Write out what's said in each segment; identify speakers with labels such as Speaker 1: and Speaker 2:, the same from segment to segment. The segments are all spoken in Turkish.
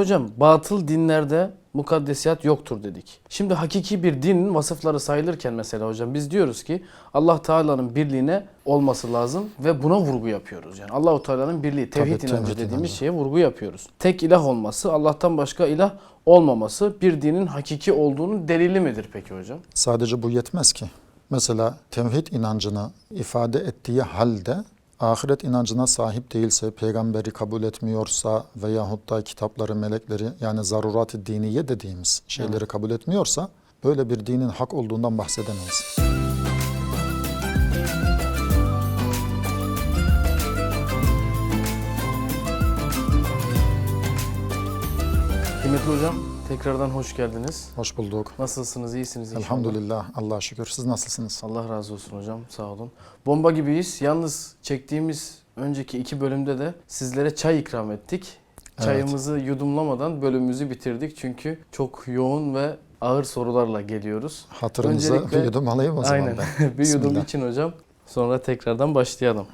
Speaker 1: Hocam batıl dinlerde mukaddesiyat yoktur dedik. Şimdi hakiki bir dinin vasıfları sayılırken mesela hocam biz diyoruz ki Allah Teala'nın birliğine olması lazım ve buna vurgu yapıyoruz. Yani Allahu Teala'nın birliği, tevhid
Speaker 2: Tabii,
Speaker 1: inancı dediğimiz
Speaker 2: inancı.
Speaker 1: şeye vurgu yapıyoruz. Tek ilah olması, Allah'tan başka ilah olmaması bir dinin hakiki olduğunun delili midir peki hocam?
Speaker 2: Sadece bu yetmez ki. Mesela tevhid inancını ifade ettiği halde ahiret inancına sahip değilse, peygamberi kabul etmiyorsa veyahut da kitapları, melekleri yani zarurat-ı diniye dediğimiz şeyleri kabul etmiyorsa böyle bir dinin hak olduğundan bahsedemeyiz.
Speaker 1: Kıymetli hocam tekrardan hoş geldiniz.
Speaker 2: Hoş bulduk.
Speaker 1: Nasılsınız? İyisiniz inşallah.
Speaker 2: Elhamdülillah. Allah'a şükür. Siz nasılsınız?
Speaker 1: Allah razı olsun hocam. Sağ olun. Bomba gibiyiz. Yalnız çektiğimiz önceki iki bölümde de sizlere çay ikram ettik.
Speaker 2: Evet.
Speaker 1: Çayımızı yudumlamadan bölümümüzü bitirdik. Çünkü çok yoğun ve ağır sorularla geliyoruz.
Speaker 2: Hatırınıza
Speaker 1: Öncelikle-
Speaker 2: bir yudum alayım o zaman
Speaker 1: Aynen.
Speaker 2: ben.
Speaker 1: bir yudum için hocam. Sonra tekrardan başlayalım.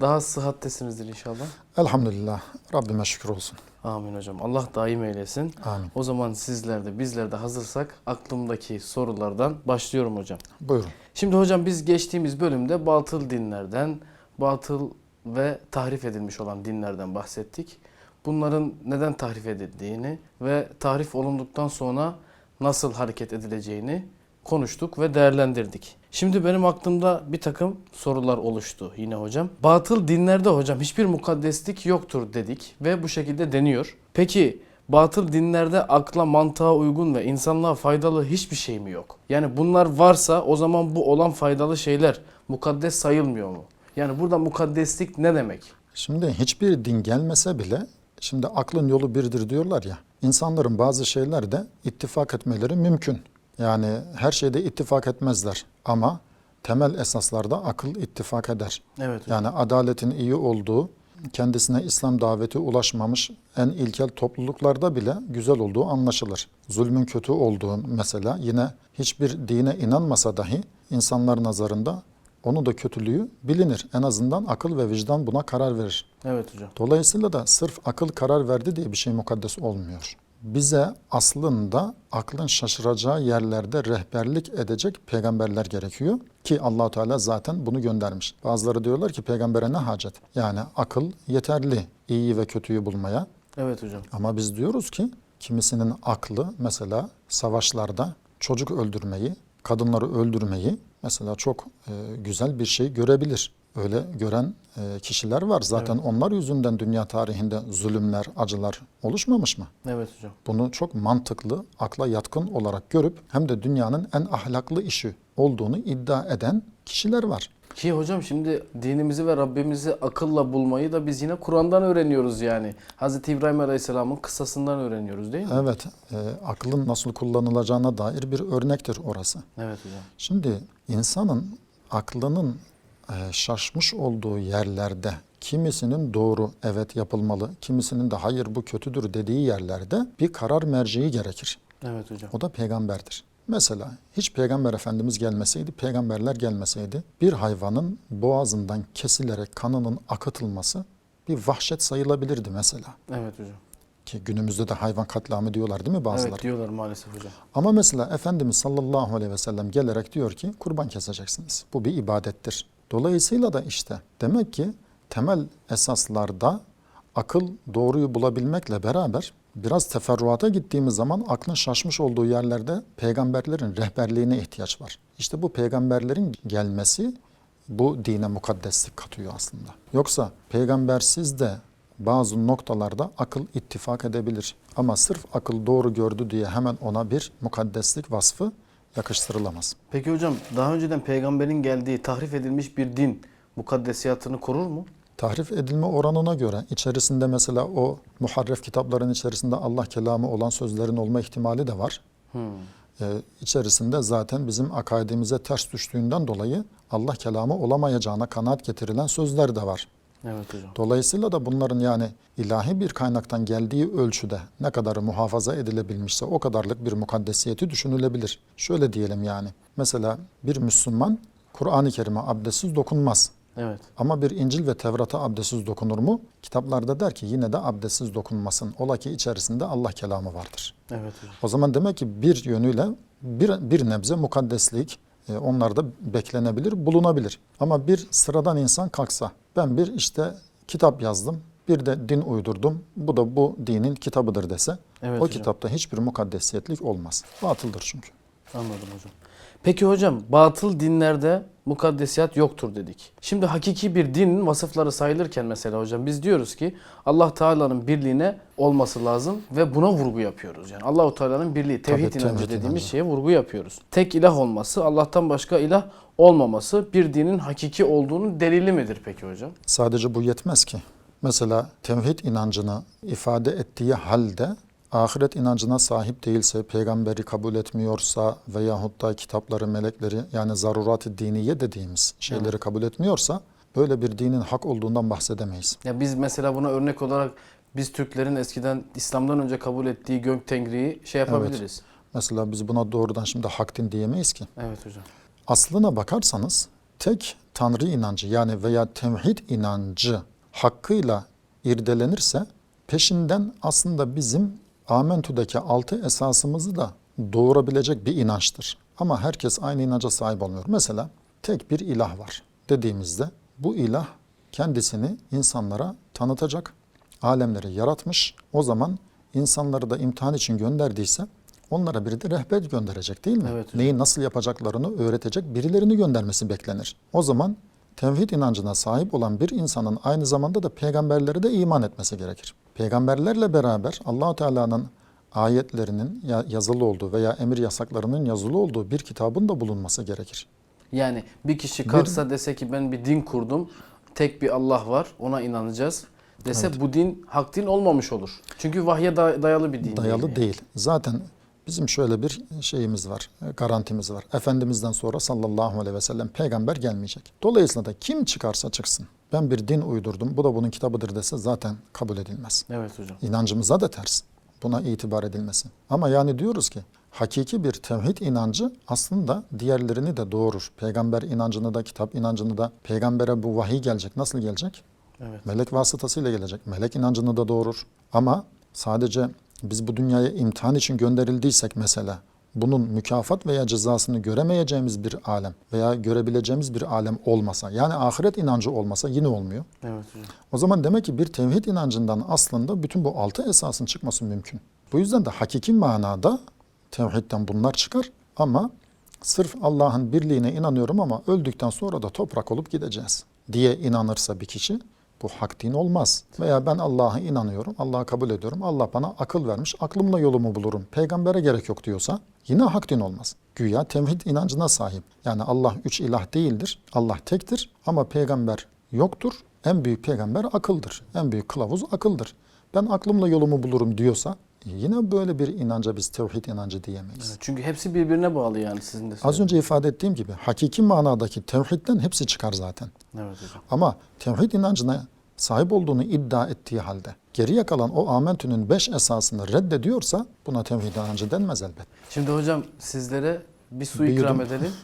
Speaker 1: Daha sıhhattesinizdir inşallah.
Speaker 2: Elhamdülillah. Rabbime şükür olsun.
Speaker 1: Amin hocam. Allah daim eylesin.
Speaker 2: Amin.
Speaker 1: O zaman sizler de bizler de hazırsak aklımdaki sorulardan başlıyorum hocam.
Speaker 2: Buyurun.
Speaker 1: Şimdi hocam biz geçtiğimiz bölümde batıl dinlerden, batıl ve tahrif edilmiş olan dinlerden bahsettik. Bunların neden tahrif edildiğini ve tahrif olunduktan sonra nasıl hareket edileceğini konuştuk ve değerlendirdik. Şimdi benim aklımda bir takım sorular oluştu yine hocam. Batıl dinlerde hocam hiçbir mukaddeslik yoktur dedik ve bu şekilde deniyor. Peki batıl dinlerde akla mantığa uygun ve insanlığa faydalı hiçbir şey mi yok? Yani bunlar varsa o zaman bu olan faydalı şeyler mukaddes sayılmıyor mu? Yani burada mukaddeslik ne demek?
Speaker 2: Şimdi hiçbir din gelmese bile şimdi aklın yolu birdir diyorlar ya. İnsanların bazı şeylerde ittifak etmeleri mümkün. Yani her şeyde ittifak etmezler ama temel esaslarda akıl ittifak eder.
Speaker 1: Evet hocam.
Speaker 2: Yani adaletin iyi olduğu, kendisine İslam daveti ulaşmamış en ilkel topluluklarda bile güzel olduğu anlaşılır. Zulmün kötü olduğu mesela yine hiçbir dine inanmasa dahi insanlar nazarında onun da kötülüğü bilinir. En azından akıl ve vicdan buna karar verir.
Speaker 1: Evet hocam.
Speaker 2: Dolayısıyla da sırf akıl karar verdi diye bir şey mukaddes olmuyor. Bize aslında aklın şaşıracağı yerlerde rehberlik edecek peygamberler gerekiyor ki Allahu Teala zaten bunu göndermiş. Bazıları diyorlar ki peygambere ne hacet? Yani akıl yeterli iyiyi ve kötüyü bulmaya.
Speaker 1: Evet hocam.
Speaker 2: Ama biz diyoruz ki kimisinin aklı mesela savaşlarda çocuk öldürmeyi, kadınları öldürmeyi mesela çok e, güzel bir şey görebilir. Öyle gören e, kişiler var. Zaten onlar yüzünden dünya tarihinde zulümler, acılar oluşmamış mı?
Speaker 1: Evet hocam.
Speaker 2: Bunu çok mantıklı, akla yatkın olarak görüp hem de dünyanın en ahlaklı işi olduğunu iddia eden kişiler var.
Speaker 1: Ki hocam şimdi dinimizi ve Rabbimizi akılla bulmayı da biz yine Kur'an'dan öğreniyoruz yani. Hz. İbrahim Aleyhisselam'ın kıssasından öğreniyoruz değil mi?
Speaker 2: Evet, e, aklın nasıl kullanılacağına dair bir örnektir orası.
Speaker 1: Evet hocam.
Speaker 2: Şimdi insanın aklının şaşmış olduğu yerlerde kimisinin doğru evet yapılmalı, kimisinin de hayır bu kötüdür dediği yerlerde bir karar merceği gerekir.
Speaker 1: Evet hocam.
Speaker 2: O da peygamberdir. Mesela hiç peygamber efendimiz gelmeseydi, peygamberler gelmeseydi bir hayvanın boğazından kesilerek kanının akıtılması bir vahşet sayılabilirdi mesela.
Speaker 1: Evet hocam.
Speaker 2: Ki günümüzde de hayvan katliamı diyorlar değil mi bazıları?
Speaker 1: Evet diyorlar maalesef hocam.
Speaker 2: Ama mesela Efendimiz sallallahu aleyhi ve sellem gelerek diyor ki kurban keseceksiniz. Bu bir ibadettir. Dolayısıyla da işte demek ki temel esaslarda akıl doğruyu bulabilmekle beraber biraz teferruata gittiğimiz zaman aklın şaşmış olduğu yerlerde peygamberlerin rehberliğine ihtiyaç var. İşte bu peygamberlerin gelmesi bu dine mukaddeslik katıyor aslında. Yoksa peygambersiz de bazı noktalarda akıl ittifak edebilir. Ama sırf akıl doğru gördü diye hemen ona bir mukaddeslik vasfı yakıştırılamaz.
Speaker 1: Peki hocam daha önceden peygamberin geldiği tahrif edilmiş bir din mukaddesiyatını korur mu?
Speaker 2: Tahrif edilme oranına göre içerisinde mesela o muharref kitapların içerisinde Allah kelamı olan sözlerin olma ihtimali de var.
Speaker 1: Hmm.
Speaker 2: Ee, içerisinde zaten bizim akaidimize ters düştüğünden dolayı Allah kelamı olamayacağına kanaat getirilen sözler de var.
Speaker 1: Evet hocam.
Speaker 2: Dolayısıyla da bunların yani ilahi bir kaynaktan geldiği ölçüde ne kadarı muhafaza edilebilmişse o kadarlık bir mukaddesiyeti düşünülebilir. Şöyle diyelim yani mesela bir Müslüman Kur'an-ı Kerim'e abdestsiz dokunmaz.
Speaker 1: Evet.
Speaker 2: Ama bir İncil ve Tevrat'a abdestsiz dokunur mu? Kitaplarda der ki yine de abdestsiz dokunmasın. Ola ki içerisinde Allah kelamı vardır.
Speaker 1: Evet hocam.
Speaker 2: O zaman demek ki bir yönüyle bir, bir nebze mukaddeslik e, onlarda beklenebilir, bulunabilir. Ama bir sıradan insan kalksa ben bir işte kitap yazdım, bir de din uydurdum. Bu da bu dinin kitabıdır dese
Speaker 1: Evet
Speaker 2: o
Speaker 1: hocam.
Speaker 2: kitapta hiçbir mukaddesiyetlik olmaz. Batıldır çünkü.
Speaker 1: Anladım hocam. Peki hocam batıl dinlerde mukaddesiyat yoktur dedik. Şimdi hakiki bir dinin vasıfları sayılırken mesela hocam biz diyoruz ki Allah Teala'nın birliğine olması lazım ve buna vurgu yapıyoruz. Yani Allahu Teala'nın birliği, tevhid
Speaker 2: Tabii,
Speaker 1: inancı dediğimiz
Speaker 2: inancı.
Speaker 1: şeye vurgu yapıyoruz. Tek ilah olması, Allah'tan başka ilah olmaması bir dinin hakiki olduğunun delili midir peki hocam?
Speaker 2: Sadece bu yetmez ki. Mesela tevhid inancını ifade ettiği halde ahiret inancına sahip değilse, peygamberi kabul etmiyorsa veyahut da kitapları, melekleri yani zarurat-ı diniye dediğimiz şeyleri
Speaker 1: Evet.
Speaker 2: kabul etmiyorsa böyle bir dinin hak olduğundan bahsedemeyiz.
Speaker 1: Ya biz mesela buna örnek olarak biz Türklerin eskiden İslam'dan önce kabul ettiği gök tengriyi şey yapabiliriz.
Speaker 2: Mesela biz buna doğrudan şimdi hak din diyemeyiz ki.
Speaker 1: Evet hocam.
Speaker 2: Aslına bakarsanız tek tanrı inancı yani veya tevhid inancı hakkıyla irdelenirse peşinden aslında bizim Amentü'deki altı esasımızı da doğurabilecek bir inançtır. Ama herkes aynı inanca sahip olmuyor. Mesela tek bir ilah var dediğimizde bu ilah kendisini insanlara tanıtacak, alemleri yaratmış. O zaman insanları da imtihan için gönderdiyse onlara bir de rehber gönderecek değil mi?
Speaker 1: Evet.
Speaker 2: Neyi nasıl yapacaklarını öğretecek birilerini göndermesi beklenir. O zaman tevhid inancına sahip olan bir insanın aynı zamanda da peygamberlere de iman etmesi gerekir. Peygamberlerle beraber Allahu Teala'nın ayetlerinin ya- yazılı olduğu veya emir yasaklarının yazılı olduğu bir kitabın da bulunması gerekir.
Speaker 1: Yani bir kişi kalksa dese ki ben bir din kurdum. Tek bir Allah var. Ona inanacağız. Dese bu din hak din olmamış olur. Çünkü vahye da- dayalı bir din.
Speaker 2: Dayalı
Speaker 1: değil.
Speaker 2: değil. Zaten bizim şöyle bir şeyimiz var, garantimiz var. Efendimizden sonra sallallahu aleyhi ve sellem peygamber gelmeyecek. Dolayısıyla da kim çıkarsa çıksın. Ben bir din uydurdum, bu da bunun kitabıdır dese zaten kabul edilmez.
Speaker 1: Evet hocam.
Speaker 2: İnancımıza da ters. Buna itibar edilmesi. Ama yani diyoruz ki hakiki bir tevhid inancı aslında diğerlerini de doğurur. Peygamber inancını da, kitap inancını da, peygambere bu vahiy gelecek. Nasıl gelecek?
Speaker 1: Evet.
Speaker 2: Melek vasıtasıyla gelecek. Melek inancını da doğurur. Ama sadece biz bu dünyaya imtihan için gönderildiysek mesela bunun mükafat veya cezasını göremeyeceğimiz bir alem veya görebileceğimiz bir alem olmasa yani ahiret inancı olmasa yine olmuyor.
Speaker 1: Evet hocam.
Speaker 2: O zaman demek ki bir tevhid inancından aslında bütün bu altı esasın çıkması mümkün. Bu yüzden de hakiki manada tevhidden bunlar çıkar ama sırf Allah'ın birliğine inanıyorum ama öldükten sonra da toprak olup gideceğiz diye inanırsa bir kişi bu hak din olmaz. Veya ben Allah'a inanıyorum, Allah'ı kabul ediyorum, Allah bana akıl vermiş, aklımla yolumu bulurum, peygambere gerek yok diyorsa yine hak din olmaz. Güya tevhid inancına sahip. Yani Allah üç ilah değildir, Allah tektir ama peygamber yoktur. En büyük peygamber akıldır. En büyük kılavuz akıldır. Ben aklımla yolumu bulurum diyorsa yine böyle bir inanca biz tevhid inancı diyemeyiz.
Speaker 1: Evet, Çünkü hepsi birbirine bağlı yani sizin de
Speaker 2: Az önce ifade ettiğim gibi hakiki manadaki tevhidden hepsi çıkar zaten.
Speaker 1: Evet hocam.
Speaker 2: Ama tevhid inancına sahip olduğunu iddia ettiği halde geriye kalan o amentünün beş esasını reddediyorsa buna tevhid inancı denmez elbet.
Speaker 1: Şimdi hocam sizlere bir su
Speaker 2: Bir
Speaker 1: ikram
Speaker 2: yudum.
Speaker 1: edelim.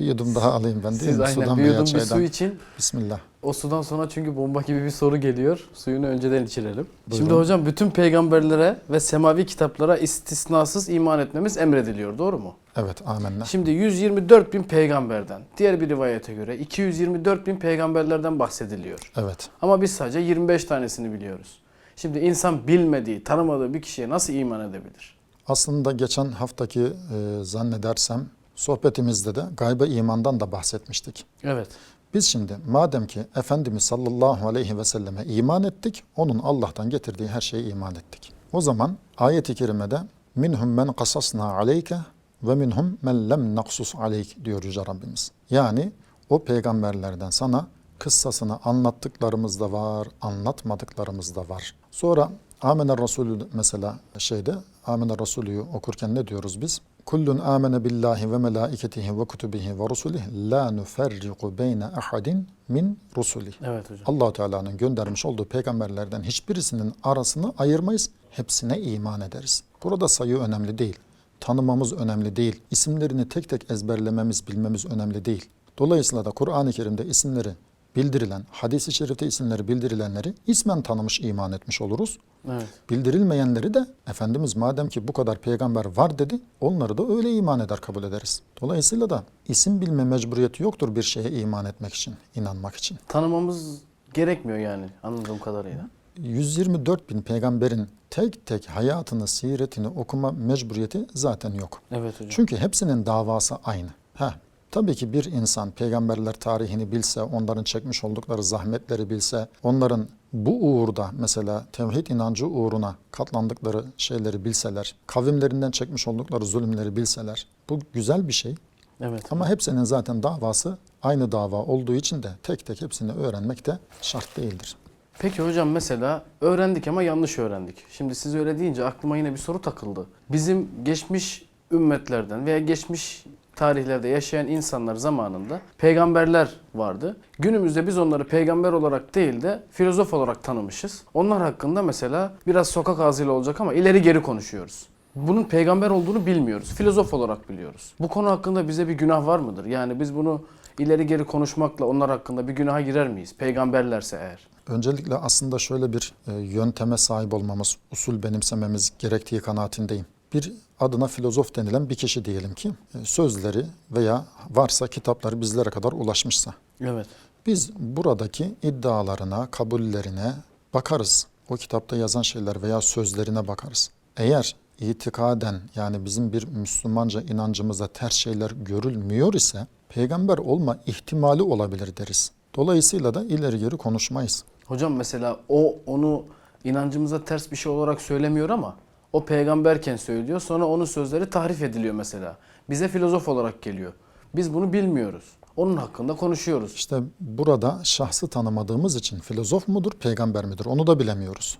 Speaker 2: Bir yudum daha alayım ben değil
Speaker 1: Siz
Speaker 2: mi?
Speaker 1: aynen
Speaker 2: Sudan
Speaker 1: bir yudum bir su için.
Speaker 2: Bismillah.
Speaker 1: O sudan sonra çünkü bomba gibi bir soru geliyor. Suyunu önceden içirelim.
Speaker 2: Buyurun.
Speaker 1: Şimdi hocam bütün peygamberlere ve semavi kitaplara istisnasız iman etmemiz emrediliyor. Doğru mu?
Speaker 2: Evet amenna.
Speaker 1: Şimdi 124 bin peygamberden, diğer bir rivayete göre 224 bin peygamberlerden bahsediliyor.
Speaker 2: Evet.
Speaker 1: Ama biz sadece 25 tanesini biliyoruz. Şimdi insan bilmediği, tanımadığı bir kişiye nasıl iman edebilir?
Speaker 2: Aslında geçen haftaki e, zannedersem sohbetimizde de gaybe imandan da bahsetmiştik.
Speaker 1: Evet.
Speaker 2: Biz şimdi madem ki Efendimiz sallallahu aleyhi ve selleme iman ettik, onun Allah'tan getirdiği her şeye iman ettik. O zaman ayet-i kerimede minhum men kasasna aleyke ve minhum men lem naksus aleyk diyor Yüce Rabbimiz. Yani o peygamberlerden sana kıssasını anlattıklarımız da var, anlatmadıklarımız da var. Sonra Amener Resulü mesela şeyde Amener Resulü'yü okurken ne diyoruz biz? Kullun amene billahi ve melaiketihi ve kutubihi ve rusulihi la nuferriku beyne ahadin min rusulihi.
Speaker 1: Evet hocam.
Speaker 2: allah Teala'nın göndermiş olduğu peygamberlerden hiçbirisinin arasını ayırmayız. Hepsine iman ederiz. Burada sayı önemli değil. Tanımamız önemli değil. İsimlerini tek tek ezberlememiz, bilmemiz önemli değil. Dolayısıyla da Kur'an-ı Kerim'de isimleri bildirilen, hadis-i şerifte isimleri bildirilenleri ismen tanımış iman etmiş oluruz.
Speaker 1: Evet.
Speaker 2: Bildirilmeyenleri de Efendimiz madem ki bu kadar peygamber var dedi onları da öyle iman eder kabul ederiz. Dolayısıyla da isim bilme mecburiyeti yoktur bir şeye iman etmek için, inanmak için.
Speaker 1: Tanımamız gerekmiyor yani anladığım kadarıyla.
Speaker 2: 124 bin peygamberin tek tek hayatını, siretini okuma mecburiyeti zaten yok.
Speaker 1: Evet hocam.
Speaker 2: Çünkü hepsinin davası aynı. Ha, tabii ki bir insan peygamberler tarihini bilse, onların çekmiş oldukları zahmetleri bilse, onların bu uğurda mesela tevhid inancı uğruna katlandıkları şeyleri bilseler, kavimlerinden çekmiş oldukları zulümleri bilseler, bu güzel bir şey.
Speaker 1: Evet.
Speaker 2: Ama hepsinin zaten davası aynı dava olduğu için de tek tek hepsini öğrenmek de şart değildir.
Speaker 1: Peki hocam mesela öğrendik ama yanlış öğrendik. Şimdi siz öyle deyince aklıma yine bir soru takıldı. Bizim geçmiş ümmetlerden veya geçmiş tarihlerde yaşayan insanlar zamanında peygamberler vardı. Günümüzde biz onları peygamber olarak değil de filozof olarak tanımışız. Onlar hakkında mesela biraz sokak ağzıyla olacak ama ileri geri konuşuyoruz. Bunun peygamber olduğunu bilmiyoruz. Filozof olarak biliyoruz. Bu konu hakkında bize bir günah var mıdır? Yani biz bunu ileri geri konuşmakla onlar hakkında bir günaha girer miyiz? Peygamberlerse eğer.
Speaker 2: Öncelikle aslında şöyle bir e, yönteme sahip olmamız, usul benimsememiz gerektiği kanaatindeyim. Bir adına filozof denilen bir kişi diyelim ki e, sözleri veya varsa kitapları bizlere kadar ulaşmışsa
Speaker 1: Evet.
Speaker 2: biz buradaki iddialarına, kabullerine bakarız. O kitapta yazan şeyler veya sözlerine bakarız. Eğer itikaden yani bizim bir Müslümanca inancımıza ters şeyler görülmüyor ise peygamber olma ihtimali olabilir deriz. Dolayısıyla da ileri geri konuşmayız.
Speaker 1: Hocam mesela o onu inancımıza ters bir şey olarak söylemiyor ama o peygamberken söylüyor. Sonra onun sözleri tahrif ediliyor mesela. Bize filozof olarak geliyor. Biz bunu bilmiyoruz. Onun hakkında konuşuyoruz.
Speaker 2: İşte burada şahsı tanımadığımız için filozof mudur, peygamber midir onu da bilemiyoruz.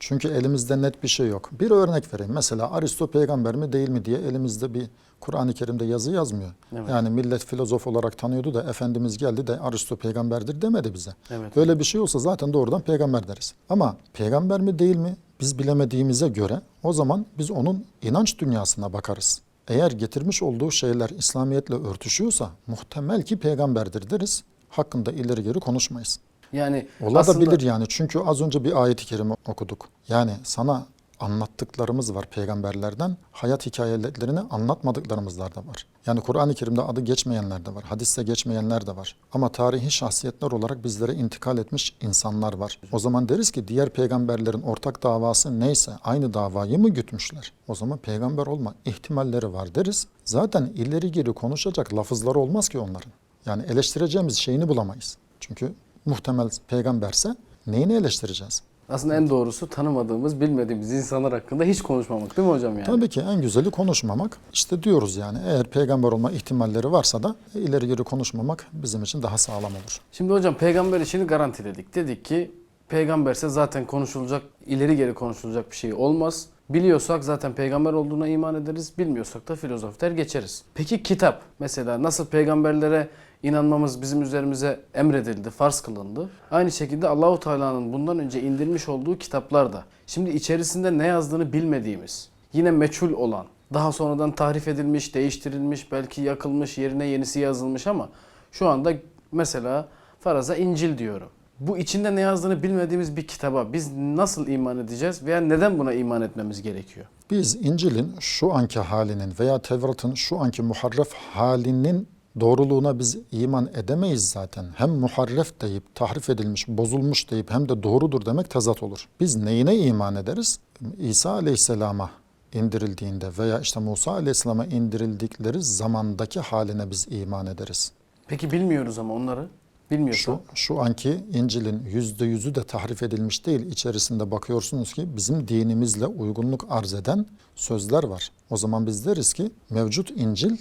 Speaker 2: Çünkü elimizde net bir şey yok. Bir örnek vereyim. Mesela Aristo peygamber mi değil mi diye elimizde bir Kur'an-ı Kerim'de yazı yazmıyor.
Speaker 1: Evet.
Speaker 2: Yani millet filozof olarak tanıyordu da Efendimiz geldi de Aristo peygamberdir demedi bize.
Speaker 1: Evet.
Speaker 2: Böyle bir şey olsa zaten doğrudan peygamber deriz. Ama peygamber mi değil mi biz bilemediğimize göre o zaman biz onun inanç dünyasına bakarız. Eğer getirmiş olduğu şeyler İslamiyetle örtüşüyorsa muhtemel ki peygamberdir deriz. Hakkında ileri geri konuşmayız.
Speaker 1: Yani
Speaker 2: Ola
Speaker 1: aslında
Speaker 2: yani çünkü az önce bir ayet-i kerime okuduk. Yani sana anlattıklarımız var peygamberlerden, hayat hikayelerini anlatmadıklarımızlar da var. Yani Kur'an-ı Kerim'de adı geçmeyenler de var, hadiste geçmeyenler de var. Ama tarihi şahsiyetler olarak bizlere intikal etmiş insanlar var. O zaman deriz ki diğer peygamberlerin ortak davası neyse aynı davayı mı gütmüşler? O zaman peygamber olma ihtimalleri var deriz. Zaten ileri geri konuşacak lafızları olmaz ki onların. Yani eleştireceğimiz şeyini bulamayız. Çünkü muhtemel peygamberse neyini eleştireceğiz?
Speaker 1: aslında en doğrusu tanımadığımız, bilmediğimiz insanlar hakkında hiç konuşmamak değil mi hocam yani?
Speaker 2: Tabii ki en güzeli konuşmamak. İşte diyoruz yani eğer peygamber olma ihtimalleri varsa da ileri geri konuşmamak bizim için daha sağlam olur.
Speaker 1: Şimdi hocam peygamber işini garantiledik. Dedik ki peygamberse zaten konuşulacak, ileri geri konuşulacak bir şey olmaz. Biliyorsak zaten peygamber olduğuna iman ederiz. Bilmiyorsak da filozof der geçeriz. Peki kitap mesela nasıl peygamberlere inanmamız bizim üzerimize emredildi, farz kılındı. Aynı şekilde Allahu Teala'nın bundan önce indirmiş olduğu kitaplar da. Şimdi içerisinde ne yazdığını bilmediğimiz, yine meçhul olan, daha sonradan tahrif edilmiş, değiştirilmiş, belki yakılmış, yerine yenisi yazılmış ama şu anda mesela faraza İncil diyorum. Bu içinde ne yazdığını bilmediğimiz bir kitaba biz nasıl iman edeceğiz veya neden buna iman etmemiz gerekiyor?
Speaker 2: Biz İncil'in şu anki halinin veya Tevrat'ın şu anki muharref halinin doğruluğuna biz iman edemeyiz zaten. Hem muharref deyip, tahrif edilmiş, bozulmuş deyip hem de doğrudur demek tezat olur. Biz neyine iman ederiz? İsa Aleyhisselam'a indirildiğinde veya işte Musa Aleyhisselam'a indirildikleri zamandaki haline biz iman ederiz.
Speaker 1: Peki bilmiyoruz ama onları. Bilmiyorsak.
Speaker 2: Şu, şu anki İncil'in yüzde yüzü de tahrif edilmiş değil. İçerisinde bakıyorsunuz ki bizim dinimizle uygunluk arz eden sözler var. O zaman biz deriz ki mevcut İncil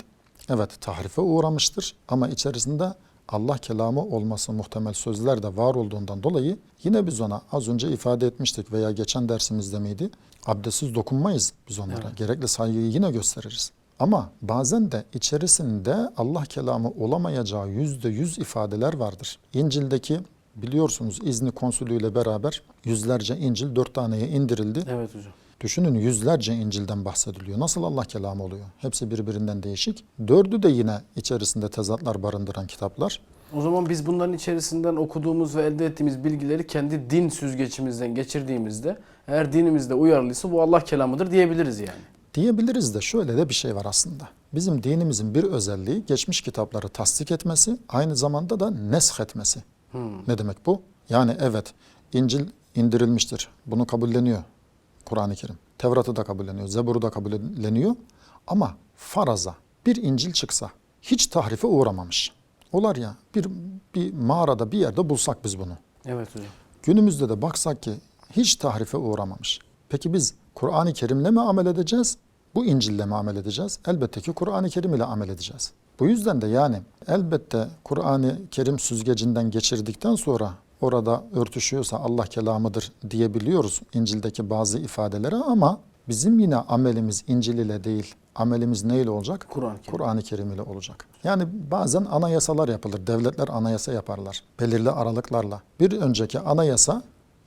Speaker 2: evet tahrife uğramıştır ama içerisinde Allah kelamı olması muhtemel sözler de var olduğundan dolayı yine biz ona az önce ifade etmiştik veya geçen dersimizde miydi? Abdestsiz dokunmayız biz onlara.
Speaker 1: Evet.
Speaker 2: Gerekli saygıyı yine gösteririz. Ama bazen de içerisinde Allah kelamı olamayacağı yüzde yüz ifadeler vardır. İncil'deki biliyorsunuz izni konsülüyle beraber yüzlerce İncil dört taneye indirildi.
Speaker 1: Evet hocam.
Speaker 2: Düşünün yüzlerce İncil'den bahsediliyor. Nasıl Allah kelamı oluyor? Hepsi birbirinden değişik. Dördü de yine içerisinde tezatlar barındıran kitaplar.
Speaker 1: O zaman biz bunların içerisinden okuduğumuz ve elde ettiğimiz bilgileri kendi din süzgecimizden geçirdiğimizde eğer dinimizde uyarlıysa bu Allah kelamıdır diyebiliriz yani.
Speaker 2: Diyebiliriz de şöyle de bir şey var aslında. Bizim dinimizin bir özelliği geçmiş kitapları tasdik etmesi, aynı zamanda da nesh etmesi.
Speaker 1: Hmm.
Speaker 2: Ne demek bu? Yani evet İncil indirilmiştir. Bunu kabulleniyor Kur'an-ı Kerim. Tevrat'ı da kabulleniyor, Zebur'u da kabulleniyor. Ama faraza bir İncil çıksa hiç tahrife uğramamış. Olar ya bir, bir mağarada bir yerde bulsak biz bunu.
Speaker 1: Evet hocam.
Speaker 2: Günümüzde de baksak ki hiç tahrife uğramamış. Peki biz Kur'an-ı Kerim'le mi amel edeceğiz? Bu İncil'le mi amel edeceğiz? Elbette ki Kur'an-ı Kerim ile amel edeceğiz. Bu yüzden de yani elbette Kur'an-ı Kerim süzgecinden geçirdikten sonra orada örtüşüyorsa Allah kelamıdır diyebiliyoruz İncil'deki bazı ifadelere ama bizim yine amelimiz İncil ile değil, amelimiz neyle olacak?
Speaker 1: Kur'an-ı Kerim.
Speaker 2: Kur'an-ı Kerim ile olacak. Yani bazen anayasalar yapılır. Devletler anayasa yaparlar. Belirli aralıklarla. Bir önceki anayasa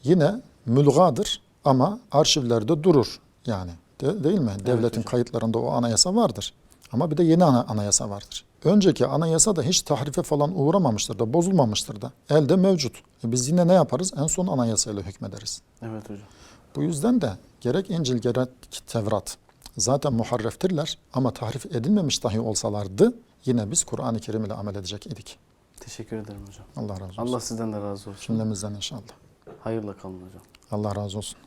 Speaker 2: yine mülgadır ama arşivlerde durur. Yani de- değil mi? Devletin
Speaker 1: hocam.
Speaker 2: kayıtlarında o anayasa vardır. Ama bir de yeni ana- anayasa vardır. Önceki anayasa da hiç tahrife falan uğramamıştır da bozulmamıştır da. Elde mevcut. E biz yine ne yaparız? En son anayasayla hükmederiz.
Speaker 1: Evet hocam.
Speaker 2: Bu yüzden de gerek İncil gerek Tevrat zaten muharreftirler ama tahrif edilmemiş dahi olsalardı yine biz Kur'an-ı Kerim ile amel edecek idik.
Speaker 1: Teşekkür ederim hocam.
Speaker 2: Allah razı olsun.
Speaker 1: Allah sizden de razı olsun.
Speaker 2: Cümlemizden inşallah.
Speaker 1: Hayırla kalın hocam.
Speaker 2: Allah razı olsun.